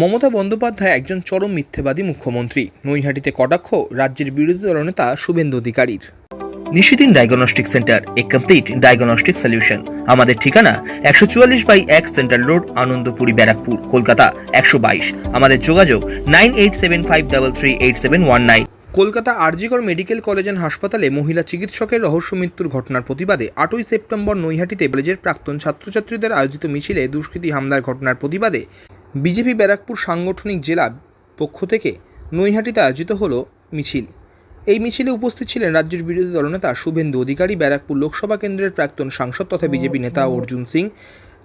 মমতা বন্দ্যোপাধ্যায় একজন চরম মিথ্যেবাদী মুখ্যমন্ত্রী। নৈহাটিতে কটাক্ষ, রাজ্যের বিরোধী দলনেতা শুভেন্দু অধিকারীর। Nishidin diagnostic centre, a complete diagnostic solution. আমাদের ঠিকানা একশো চুয়াল্লিশ বাই এক সেন্ট্রাল রোড, আনন্দপুরি, ব্যারাকপুর, কলকাতা একশো বাইশ। আমাদের যোগাযোগ nine eight seven five double three eight seven one nine. Kolkata RG Kar medical college and হাসপাতালে মহিলা চিকিৎসকের রহস্য মৃত্যুর ঘটনার প্রতিবাদে আটই সেপ্টেম্বর নৈহাটিতে কলেজের প্রাক্তন ছাত্রছাত্রীদের আয়োজিত মিছিলে দুষ্কৃতী হামলার ঘটনার প্রতিবাদে বিজেপি ব্যারাকপুর সাংগঠনিক জেলা পক্ষ থেকে নৈহাটিতে আয়োজিত হলো মিছিল। এই মিছিলে উপস্থিত ছিলেন রাজ্যের বিরোধী দলনেতা শুভেন্দু অধিকারী ব্যারাকপুর লোকসভা কেন্দ্রের প্রাক্তন সাংসদ তথা বিজেপি নেতা অর্জুন সিং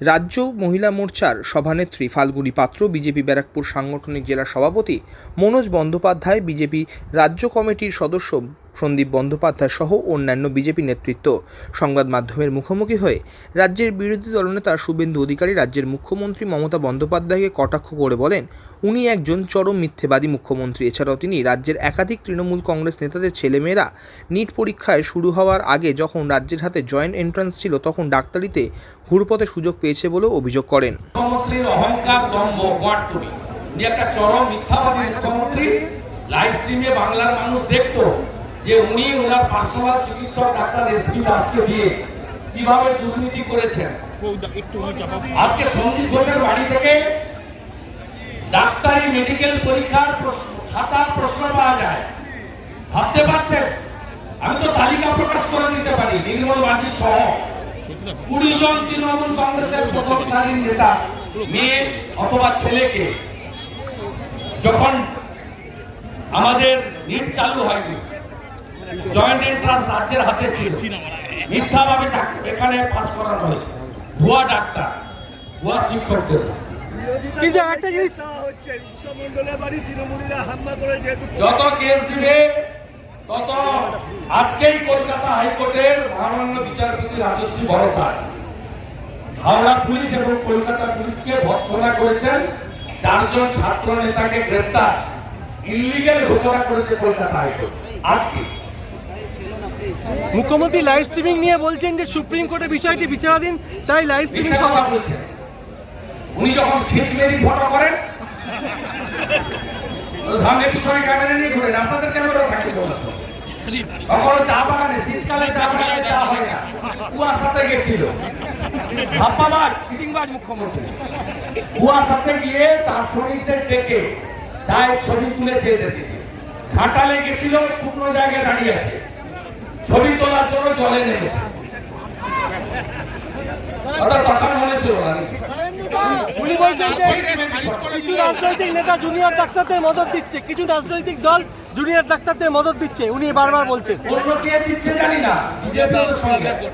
রাজ্য মহিলা মোর্চার সভানেত্রী ফাল্গুনী পাত্র বিজেপি ব্যারাকপুর সাংগঠনিক জেলা সভাপতি মনোজ বন্দ্যোপাধ্যায় বিজেপি রাজ্য কমিটির সদস্য সন্দীপ বন্দ্যোপাধ্যায় সহ অন্যান্য বিজেপি নেতৃত্ব। সংবাদ মাধ্যমের মুখোমুখি হয়ে রাজ্যের বিরোধী দলনেতা শুভেন্দু অধিকারী রাজ্যের মুখ্যমন্ত্রী মমতা বন্দ্যোপাধ্যায়কে কটাক্ষ করে বলেন, উনি একজন চরম মিথ্যেবাদী মুখ্যমন্ত্রী। এছাড়াও তিনি রাজ্যের একাধিক তৃণমূল কংগ্রেস নেতাদের ছেলেমেয়েরা নিট পরীক্ষায় শুরু হওয়ার আগে যখন রাজ্যের হাতে জয়েন্ট এন্ট্রান্স ছিল, তখন ডাক্তারিতে ঘুরপথে সুযোগ পেয়েছে বলেও অভিযোগ করেন। অহংকার দম্ভ একটা চরম মিথ্যাবাদী মুখ্যমন্ত্রী। লাইভ স্ট্রিমে বাংলার মানুষ দেখতো। যে উনি ওনার পার্সোনাল চিকিৎসক ডাক্তার এসপি দাসকে দিয়ে কীভাবে দুর্নীতি করেছেন। আজকে সন্দীপ ঘোষের বাড়ি থেকে ডাক্তারি মেডিকেল পরীক্ষার খাতার প্রশ্ন পাওয়া যায়। ভাবতে পারছেন? আমি তো তালিকা প্রকাশ করে দিতে পারি, নির্মল মাঝি সহ কুড়ি জন তৃণমূল কংগ্রেসের প্রথম সারির নেতা, মেয়ে অথবা ছেলেকে। যখন আমাদের নিট চালু হয়নি জয়েন্ট এন্ট্রান্স রাজ্যের হাতে ছিল। মিথ্যাভাবে চাকরি এখানে পাস করানো হয়েছে। ভুয়া ডাক্তার ভুয়া শিক্ষকদের। কিন্তু একটা জিনিস হচ্ছে উৎসমন্ডলের বাড়ি তৃণমূলীরা হামলা করে যেহেতু যত কেস দিবে তত আজকেই কলকাতা হাইকোর্টের মহামান্য বিচারপতি রাজশ্রী ভরদ্বাজ হাওড়া পুলিশ এবং কলকাতা পুলিশকে ভৎসনা করেছেন চারজন ছাত্র নেতাকে গ্রেপ্তার। ইলিগেল ঘোষণা করেছে কলকাতা হাইকোর্ট। আজকে মুখ্যমন্ত্রী লাইভ স্ট্রিমিং নিয়ে বলছেন যে সুপ্রিম কোর্টে বিষয়টি বিচারাধীন তাই লাইভ স্ট্রিমিং সভা বলছেন উনি যখন খিচমেরি ফটো করেন সামনে পিছনে ক্যামেরা নিয়ে ঘুরেন আপনাদের ক্যামেরা থাকে কখনো চা বাগানে শীতকালে চা বাগানে চা হয় না। কুয়াশাতে গেছিল। ধাপ্পাবাজ চিটিংবাজ মুখ্যমন্ত্রী। কুয়াশাতে গিয়ে চা শ্রমিকদের ডেকে চায়ের ছবি তুলেছে এদেরকে। ঘাটালে গেছিল শুকনো জায়গায় দাঁড়িয়ে আছে। ছবি তোলার জন্য জলে নেমেছে। ওটা তখন মনে ছিল না। উনি বলছেন যে কিছু রাজনৈতিক নেতা জুনিয়র ডাক্তারদের মদত দিচ্ছে কিছু রাজনৈতিক দল জুনিয়র ডাক্তারদের মদত দিচ্ছে উনি বারবার বলছেন। অন্য কে দিচ্ছে জানি না বিজেপি ওদের সঙ্গে আছে।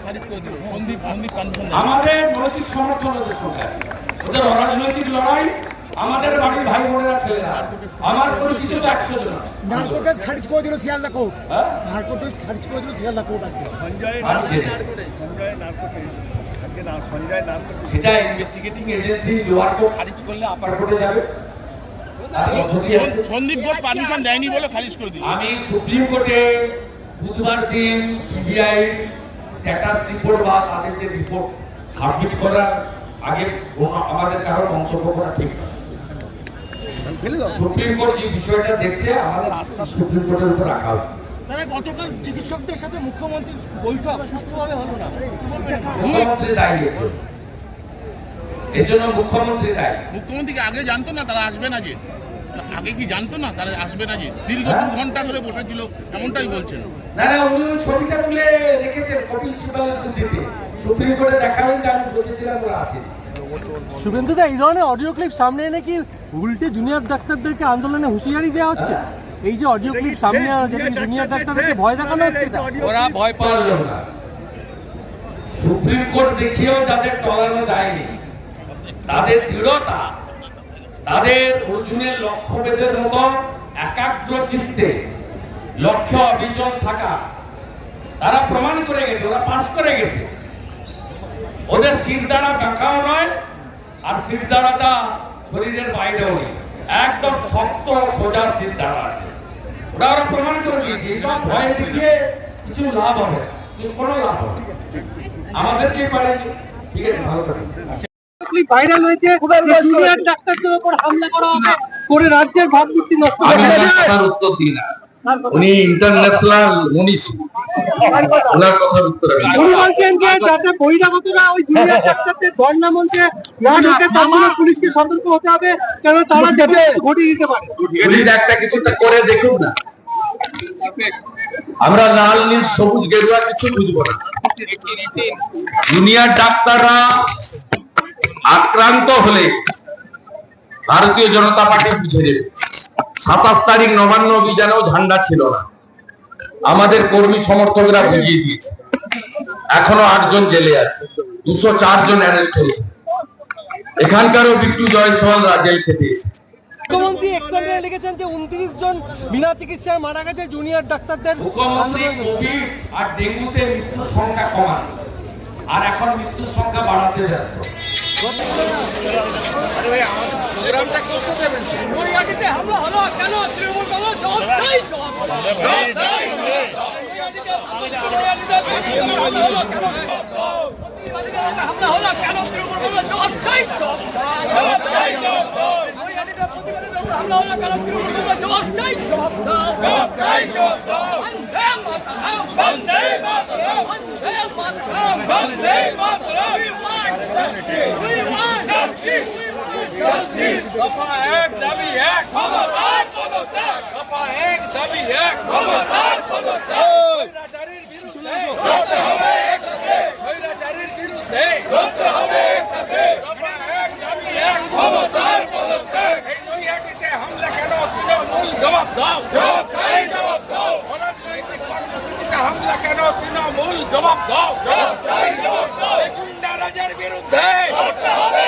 আমাদের নৈতিক সমর্থন। ওদের অরাজনৈতিক লড়াই আমাদের বাড়ির ভাই বোনেরা ছেলেরা আমার পরিচিত তো একশো জন। নার্কোটেস খারিজ করে দিল শিয়ালদা কোর্ট। হ্যাঁ? নার্কোটেস খারিজ করে দিল শিয়ালদা কোর্ট আজকে। সঞ্জয় আজকে সঞ্জয় নার্কোটিস সঞ্জয় নার্কোটিস সেটা ইনভেস্টিগেটিং এজেন্সি লোয়ার কোর্ট খারিজ করলে আপার কোর্টে যাবে। আছে। সন্দীপ ঘোষ পারমিশন দেয়নি বলে খারিজ করে দিল। আমি সুপ্রিম কোর্টে বুধবার দিন সিবিআই স্ট্যাটাস রিপোর্ট বা তাদের যে রিপোর্ট সাবমিট করার আগে আমাদের কারোর মন্তব্য করা ঠিক না সুপ্রিম কোর্ট যে বিষয়টা দেখছে আমাদের আস্থা সুপ্রিম কোর্টের উপর রাখা উচিত তাহলে গতকাল চিকিৎসকদের সাথে মুখ্যমন্ত্রীর বৈঠক সুষ্ঠুভাবে হলো না? মুখ্যমন্ত্রী দায়ী এর জন্য। মুখ্যমন্ত্রী দায়ী মুখ্যমন্ত্রীকে আগে জানতো না তারা আসবে না যে? আগে কি জানতো না তারা আসবে না যে? দীর্ঘ দু ঘণ্টা ধরে বসেছিল এমনটাই বলছেন। না না উনি ছবিটা তুলে রেখেছেন কপিল সিবালের বুদ্ধিতে। সুপ্রিম কোর্টে দেখাবেন যে আমি বসেছিলাম ওরা আসেনি। শুভেন্দুদা এই ধরনের অডিও ক্লিপ সামনে এনে কি উল্টে জুনিয়র ডাক্তারদেরকে আন্দোলনে হুঁশিয়ারি দেওয়া হচ্ছে? এই যে অডিও ক্লিপ সামনে আনা যেটা জুনিয়র ডাক্তারদেরকে ভয় দেখানো হচ্ছে এটা? ওরা ভয় পারল না সুপ্রিম কোর্ট দেখিয়েও যাদের টলানো যায়নি তাদের দৃঢ়তা তাদের অর্জুনের লক্ষ্যভেদের মতো একাগ্র চিত্তে লক্ষ্য অবিচল থাকা তারা প্রমাণ করে গেছে ওরা পাস করে গেছে। ওদের শির দ্বারা বাঁকাও নয় আর শির দ্বারাটা শরীরের বাইরেও নেই। একদম শক্ত সোজা শির দ্বারা আছে। ওরা ওরা প্রমাণ করে দিয়েছে এইসব ভয় দেখিয়ে কিছু লাভ হবে কোনো লাভ হবে। আমাদেরকেই পারে ঠিক আছে ভালো করে ভাইরাল হয়েছে ডাক্তারদের উপর হামলা করা হবে করে রাজ্যের ভাবমূর্তি নষ্ট উত্তর দিই না। উনি ইন্টারন্যাশনাল মনীষী। ওনার কথার উত্তর আমি উনি বলছেন যে যাতে বহিরাগতরা ওই জুনিয়র ডাক্তারদের ধর্ণা মঞ্চে না ঢোকে তার জন্য পুলিশকে সতর্ক হতে হবে কেন তারা যাতে ঘটিয়ে দিতে পারে। পুলিশ একটা কিছুটা করে দেখুক না। আমরা লাল নীল সবুজ গেরুয়া কিছু বুঝব না। দুনিয়ার ডাক্তাররা আক্রান্ত হলে ভারতীয় জনতা পার্টি বুঝে দেবে সাতাশ তারিখ নবান্ন অভিযানেও ঝান্ডা ছিল না। আমাদের কর্মী সমর্থকরা বুঝিয়ে দিয়েছে। এখনও আটজন জেলে আছে। দুশো চার জন অ্যারেস্ট হয়েছে। এখানকারও বিট্টু জয়সওয়াল জেল খেতে এসেছে। মুখ্যমন্ত্রী লিখেছেন যে উনত্রিশ জন বিনা চিকিৎসায় মারা গেছে জুনিয়র ডাক্তারদের। মুখ্যমন্ত্রী কোভিড আর ডেঙ্গুতে মৃত্যুর সংখ্যা কমান আর এখন মৃত্যুর সংখ্যা বাড়াতে ব্যস্ত। হামলা হলো কেন তৃণমূল কংগ্রেস জবাব চাই জবাব চাই হামলা হলো কেন তৃণমূল কংগ্রেস জবাব চাই জবাব কংগ্রেস জবাব চাই জবাব জবাব বন্দে মাতরম বন্দে মাতরম বন্দে মাতরম বন্দে মাতরম দফা এক দাবি এক। ক্ষমতার পদত্যাগ। দফা এক দাবি এক। ক্ষমতার পদত্যাগ। স্বৈরাচারীর বিরুদ্ধে। লড়তে হবে একসাথে। স্বৈরাচারীর বিরুদ্ধে। লড়তে হবে একসাথে। দফা এক দাবি এক। ক্ষমতার পদত্যাগ। এই নৈহাটিতে হামলা কেন? তৃণমূল জবাব দাও। জবাব চাই জবাব দাও। অরাজনৈতিক কর্মসূচিতে হামলা কেন? তৃণমূল জবাব দাও। জবাব চাই জবাব দাও গুন্ডারাজের বিরুদ্ধে। লড়তে হবে